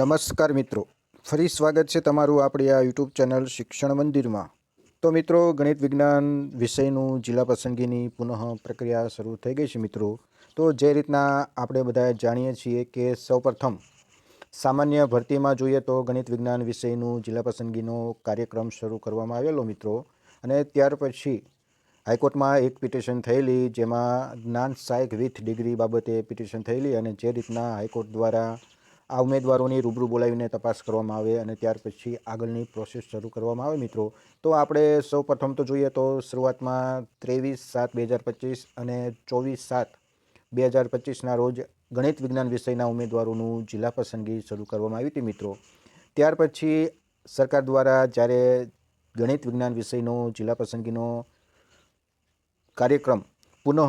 નમસ્કાર મિત્રો. ફરી સ્વાગત છે તમારું આપણી આ યુટ્યુબ ચેનલ શિક્ષણ મંદિરમાં. તો મિત્રો, ગણિત વિજ્ઞાન વિષયનું જિલ્લા પસંદગીની પુનઃ પ્રક્રિયા શરૂ થઈ ગઈ છે મિત્રો. તો જે રીતના આપણે બધા જાણીએ છીએ કે સૌપ્રથમ સામાન્ય ભરતીમાં જોઈએ તો ગણિત વિજ્ઞાન વિષયનું જિલ્લા પસંદગીનો કાર્યક્રમ શરૂ કરવામાં આવેલો મિત્રો. અને ત્યાર પછી હાઈકોર્ટમાં એક પિટિશન થયેલી, જેમાં જ્ઞાન સહાયક વિથ ડિગ્રી બાબતે પિટિશન થયેલી અને જે રીતના હાઈકોર્ટ દ્વારા આ ઉમેદવારોની રૂબરૂ બોલાવીને તપાસ કરવામાં આવે અને ત્યાર પછી આગળની પ્રોસેસ શરૂ કરવામાં આવે મિત્રો. તો આપણે સૌ પ્રથમ તો જોઈએ તો શરૂઆતમાં ત્રેવીસ સાત બે હજાર પચીસ અને ચોવીસ સાત બે હજાર પચીસના રોજ ગણિત વિજ્ઞાન વિષયના ઉમેદવારોનું જિલ્લા પસંદગી શરૂ કરવામાં આવી હતી મિત્રો. ત્યાર પછી સરકાર દ્વારા જ્યારે ગણિત વિજ્ઞાન વિષયનો જિલ્લા પસંદગીનો કાર્યક્રમ પુનઃ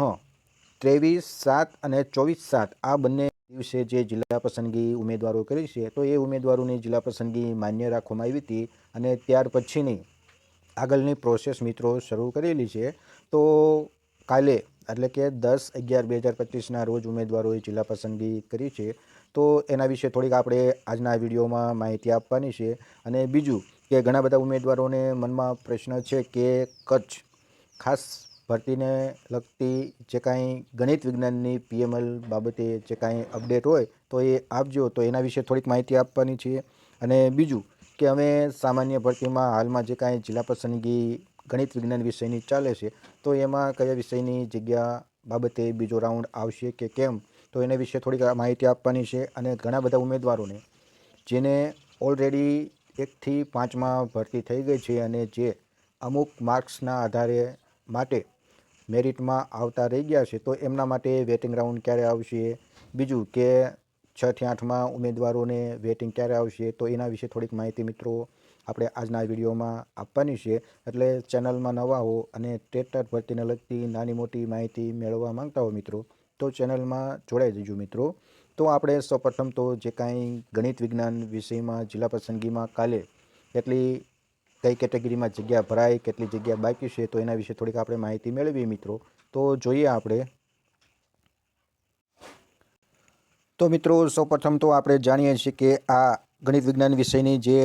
ત્રેવીસ સાત અને ચોવીસ સાત આ બંને દિવસે જે જિલ્લા પસંદગી ઉમેદવારો કરી છે, તો એ ઉમેદવારોની જિલ્લા પસંદગી માન્ય રાખવામાં આવી હતી અને ત્યાર પછીની આગળની પ્રોસેસ મિત્રો શરૂ કરેલી છે. તો કાલે એટલે કે દસ અગિયાર બે હજાર પચીસના રોજ ઉમેદવારોએ જિલ્લા પસંદગી કરી છે. તો એના વિશે થોડીક આપણે આજના વિડીયોમાં માહિતી આપવાની છે. અને બીજું કે ઘણા બધા ઉમેદવારોને મનમાં પ્રશ્ન છે કે કચ્છ ખાસ ભરતીને લગતી જે કાંઈ ગણિત વિજ્ઞાનની પીએમએલ બાબતે જે કાંઈ અપડેટ હોય, તો એ આપજો. તો એના વિશે થોડીક માહિતી આપવાની છે. અને બીજું કે અમે સામાન્ય ભરતીમાં હાલમાં જે કાંઈ જિલ્લા પસંદગી ગણિત વિજ્ઞાન વિષયની ચાલે છે, તો એમાં કયા વિષયની જગ્યા બાબતે બીજો રાઉન્ડ આવશે કે કેમ, તો એના વિશે થોડીક માહિતી આપવાની છે. અને ઘણા બધા ઉમેદવારોને, જેને ઓલરેડી એકથી પાંચમાં ભરતી થઈ ગઈ છે અને જે અમુક માર્ક્સના આધારે માટે મેરિટમાં આવતા રહી ગયા છે, તો એમના માટે વેટિંગ રાઉન્ડ ક્યારે આવશે? બીજું કે છથી આઠમાં ઉમેદવારોને વેટિંગ ક્યારે આવશે? તો એના વિશે થોડીક માહિતી મિત્રો આપણે આજના વિડીયોમાં આપવાની છે. એટલે ચેનલમાં નવા હો અને ટેટર ભરતીને લગતી નાની મોટી માહિતી મેળવવા માંગતા હો મિત્રો, તો ચેનલમાં જોડાઈ જજો મિત્રો. તો આપણે સૌપ્રથમ તો જે કાંઈ ગણિત વિજ્ઞાન વિષયમાં જિલ્લા પસંદગીમાં કાલે એટલી કઈ કેટેગરીમાં જગ્યા ભરાય, કેટલી જગ્યા બાકી છે, તો એના વિશે થોડીક આપણે માહિતી મેળવીએ મિત્રો. તો જોઈએ આપણે. તો મિત્રો, સૌપ્રથમ તો આપણે જાણીએ છીએ કે આ ગણિત વિજ્ઞાન વિષયની જે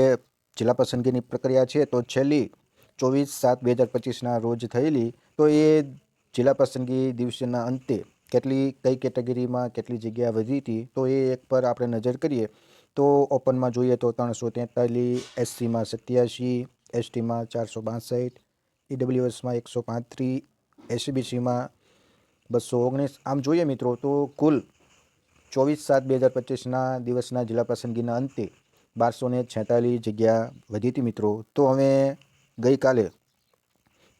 જિલ્લા પસંદગીની પ્રક્રિયા છે, તો છેલ્લી ચોવીસ સાત બે હજાર પચીસના રોજ થયેલી, તો એ જિલ્લા પસંદગી દિવસના અંતે કેટલી, કઈ કેટેગરીમાં કેટલી જગ્યા વધી હતી, તો એ એક પર આપણે નજર કરીએ. તો ઓપનમાં જોઈએ તો ત્રણસો તેતાલીસ, એસસીમાં સત્યાસી એસટીમાં ચારસો બાસઠ, ઈડબ્લ્યુએસમાં એકસો પાંત્રીસ, એસીબીસીમાં બસો ઓગણીસ. આમ જોઈએ મિત્રો તો કુલ ચોવીસ સાત બે હજાર પચીસના દિવસના જિલ્લા પસંદગીના અંતે બારસો ને છેતાલીસ જગ્યા વધી હતી મિત્રો. તો હવે ગઈકાલે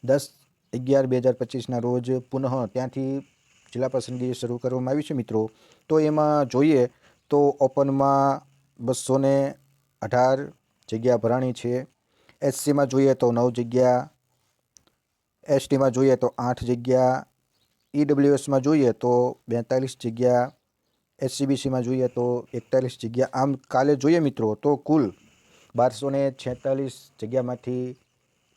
દસ અગિયાર બે હજાર પચીસના રોજ પુનઃ ત્યાંથી જિલ્લા પસંદગી શરૂ કરવામાં આવી છે મિત્રો. તો એમાં જોઈએ તો ઓપનમાં બસો અઢાર જગ્યા ભરાણી છે. એસસીમાં જોઈએ તો નવ જગ્યા એસટીમાં જોઈએ તો આઠ જગ્યા ઈડબ્લ્યુએસમાં જોઈએ તો બેતાલીસ જગ્યા એસસીબીસીમાં જોઈએ તો એકતાલીસ જગ્યા. આમ કાલે જોઈએ મિત્રો તો કુલ બારસો ને છેતાલીસ જગ્યામાંથી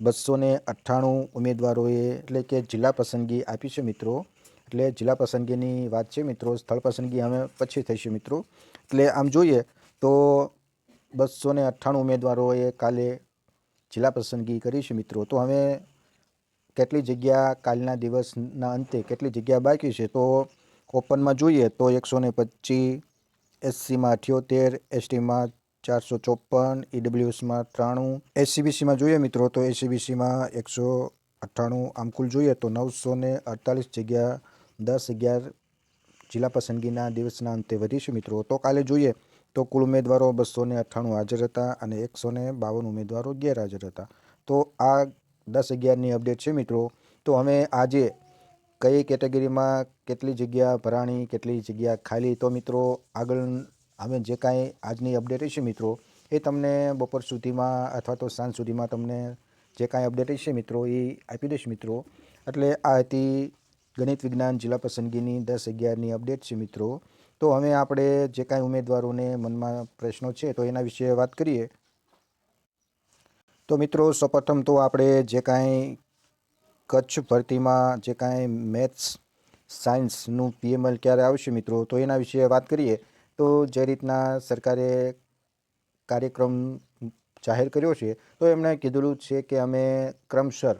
બસો ને અઠ્ઠાણું ઉમેદવારોએ એટલે કે જિલ્લા પસંદગી આપી છે મિત્રો. એટલે જિલ્લા પસંદગીની વાત છે મિત્રો, સ્થળ પસંદગી અમે પછી થઈશું મિત્રો. એટલે આમ જોઈએ તો બસો ને અઠ્ઠાણું ઉમેદવારોએ કાલે જિલ્લા પસંદગી કરી છે મિત્રો. તો હવે કેટલી જગ્યા કાલના દિવસના અંતે કેટલી જગ્યા બાકી છે? તો ઓપનમાં જોઈએ તો એકસો ને પચીસ એસસીમાં અઠ્યોતેર, એસટીમાં ચારસો ચોપન ઈડબ્લ્યુએસમાં ત્રાણું. એસસીબીસીમાં જોઈએ મિત્રો તો એસસીબીસીમાં એકસો અઠ્ઠાણું. આમ કુલ જોઈએ તો નવસો ને અડતાલીસ જગ્યા, દસ અગિયાર જિલ્લા પસંદગીના દિવસના અંતે વધી છે મિત્રો. તો કાલે જોઈએ તો કુલ ઉમેદવારો બસો ને અઠ્ઠાણું હાજર હતા અને એકસો ને બાવન ઉમેદવારો ગેરહાજર હતા. તો આ દસ અગિયારની અપડેટ છે મિત્રો. તો અમે આજે કઈ કેટેગરીમાં કેટલી જગ્યા ભરાણી, કેટલી જગ્યા ખાલી? તો મિત્રો, આગળ અમે જે કાંઈ આજની અપડેટ હશે મિત્રો, એ તમને બપોર સુધીમાં અથવા તો સાંજ સુધીમાં તમને જે કાંઈ અપડેટ હશે મિત્રો, એ આપી દઈશ મિત્રો. એટલે આ હતી ગણિત વિજ્ઞાન જિલ્લા પસંદગીની દસ અગિયારની અપડેટ છે મિત્રો. તો હવે આપણે જે કાંઈ ઉમેદવારોને મનમાં પ્રશ્નો છે, તો એના વિશે વાત કરીએ. તો મિત્રો, સૌપ્રથમ તો આપણે જે કાંઈ કચ્છ ભરતીમાં જે કાંઈ મેથ્સ, સાયન્સનું પીએમએલ ક્યારે આવશે મિત્રો, તો એના વિશે વાત કરીએ. તો જે રીતના સરકારે કાર્યક્રમ જાહેર કર્યો છે, તો એમણે કીધેલું છે કે અમે ક્રમશર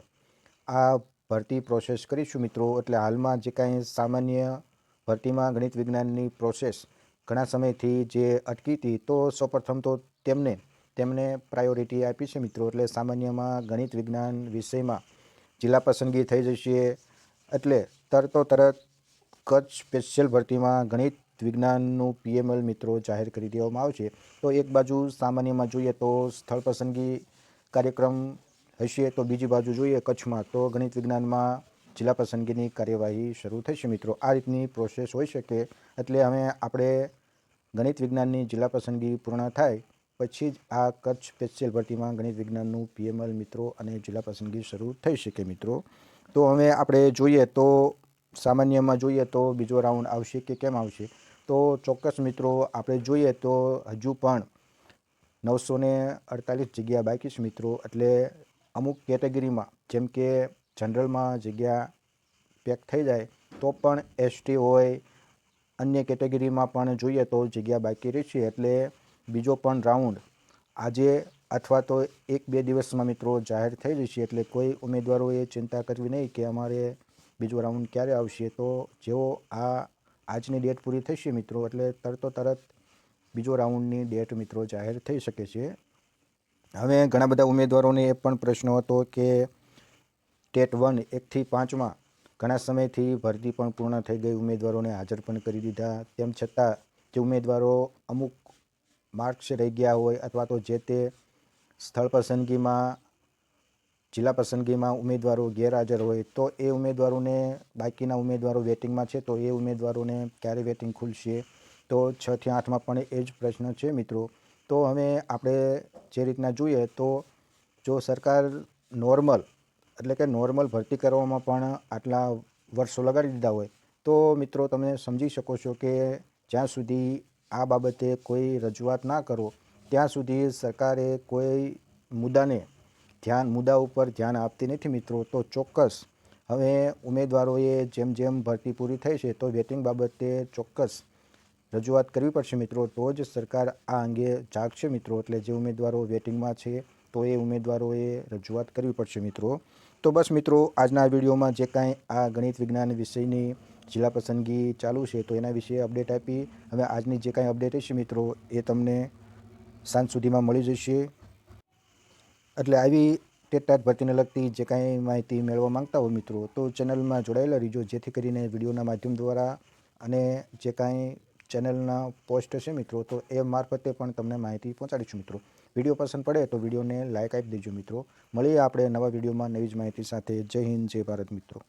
આ ભરતી પ્રોસેસ કરીશું મિત્રો, એટલે હાલમાં જે કાંઈ સામાન્ય ભરતીમાં ગણિત વિજ્ઞાનની પ્રોસેસ ઘણા સમયથી જે અટકી હતી, તો સૌપ્રથમ તો તેમને તેમને પ્રાયોરિટી આપી છે મિત્રો. એટલે સામાન્યમાં ગણિત વિજ્ઞાન વિષયમાં જિલ્લા પસંદગી થઈ જશે. એટલે તરતો તરત કચ્છ સ્પેશિયલ ભરતીમાં ગણિત વિજ્ઞાનનું પીએમએલ મિત્રો જાહેર કરી દેવામાં આવશે. તો એક બાજુ સામાન્યમાં જોઈએ તો સ્થળ પસંદગી કાર્યક્રમ હશે, તો બીજી બાજુ જોઈએ કચ્છમાં. તો ગણિત વિજ્ઞાનમાં જિલ્લા પસંદગીની કાર્યવાહી શરૂ થશે મિત્રો. આ રીતની પ્રોસેસ હોઈ શકે એટલે હવે આપણે ગણિત વિજ્ઞાનની જિલ્લા પસંદગી પૂર્ણ થાય પછી જ આ કચ્છ સ્પેશિયલ ભરતીમાં ગણિત વિજ્ઞાનનું પીએમએલ મિત્રો અને જિલ્લા પસંદગી શરૂ થઈ શકે મિત્રો. તો હવે આપણે જોઈએ તો સામાન્યમાં જોઈએ તો બીજો રાઉન્ડ આવશે કે કેમ આવશે? તો ચોક્કસ મિત્રો આપણે જોઈએ તો હજુ પણ નવસો અડતાલીસ જગ્યા બાકી છે મિત્રો. એટલે અમુક કેટેગરીમાં જેમ કે જનરલમાં જગ્યા પેક થઈ જાય, તો પણ એસટી હોય, અન્ય કેટેગરીમાં પણ જોઈએ તો જગ્યા બાકી રહેશે એટલે બીજો પણ રાઉન્ડ આજે અથવા તો એક બે દિવસમાં મિત્રો જાહેર થઈ જશે એટલે કોઈ ઉમેદવારોએ ચિંતા કરવી નહીં કે અમારે બીજો રાઉન્ડ ક્યારે આવશે. તો જેઓ આ આજની ડેટ પૂરી થશે મિત્રો, એટલે તરતો તરત બીજો રાઉન્ડની ડેટ મિત્રો જાહેર થઈ શકે છે. હવે ઘણા બધા ઉમેદવારોને એ પણ પ્રશ્ન હતો કે ટેટ વન એકથી પાંચમાં ઘણા સમયથી ભરતી પણ પૂર્ણ થઈ ગઈ, ઉમેદવારોને હાજર પણ કરી દીધા. તેમ છતાં, જે ઉમેદવારો અમુક માર્ક્સ રહી ગયા હોય અથવા તો જે તે સ્થળ પસંદગીમાં, જિલ્લા પસંદગીમાં ઉમેદવારો ગેરહાજર હોય, તો એ ઉમેદવારોને, બાકીના ઉમેદવારો વેટિંગમાં છે, તો એ ઉમેદવારોને ક્યારે વેટિંગ ખુલશે? તો છથી આઠમાં પણ એ જ પ્રશ્ન છે મિત્રો. તો હવે આપણે જે રીતના જોઈએ, તો જો સરકાર નોર્મલ એટલે કે નોર્મલ ભરતી કરવામાં પણ આટલા વર્ષો લગાડી દીધા હોય, તો મિત્રો તમે સમજી શકો છો કે જ્યાં સુધી આ બાબતે કોઈ રજૂઆત ના કરો, ત્યાં સુધી સરકારે કોઈ મુદ્દાને ધ્યાન, મુદ્દા ઉપર ધ્યાન આપતી નથી મિત્રો. તો ચોક્કસ હવે ઉમેદવારોએ જેમ જેમ ભરતી પૂરી થઈ છે, તો વેટિંગ બાબતે ચોક્કસ રજૂઆત કરવી પડશે મિત્રો. તો જ સરકાર આ અંગે જાગશે મિત્રો. એટલે જે ઉમેદવારો વેટિંગમાં છે, તો એ ઉમેદવારોએ રજૂઆત કરવી પડશે મિત્રો. તો બસ મિત્રો, આજના વિડીયોમાં જે કાંઈ આ ગણિત વિજ્ઞાન વિષયની જિલ્લા પસંદગી ચાલુ છે, તો એના વિશે અપડેટ આપી હવે આજની જે કાંઈ અપડેટ હશે મિત્રો, એ તમને સાંજ સુધીમાં મળી જશે. એટલે આવી ટેટાટ ભરતીને લગતી જે કાંઈ માહિતી મેળવવા માંગતા હોય મિત્રો, તો ચેનલમાં જોડાયેલા રહીજો, જેથી કરીને વિડીયોના માધ્યમ દ્વારા અને જે કાંઈ ચેનલના પોસ્ટ છે મિત્રો, તો એ મારફતે પણ તમને માહિતી પહોંચાડીશું મિત્રો. વીડિયો પસંદ પડે તો વિડીયોને લાઇક આપી દેજો મિત્રો. મળીએ આપણે નવા વિડીયોમાં નવી જ માહિતી સાથે. જય હિન્દ, જય ભારત મિત્રો.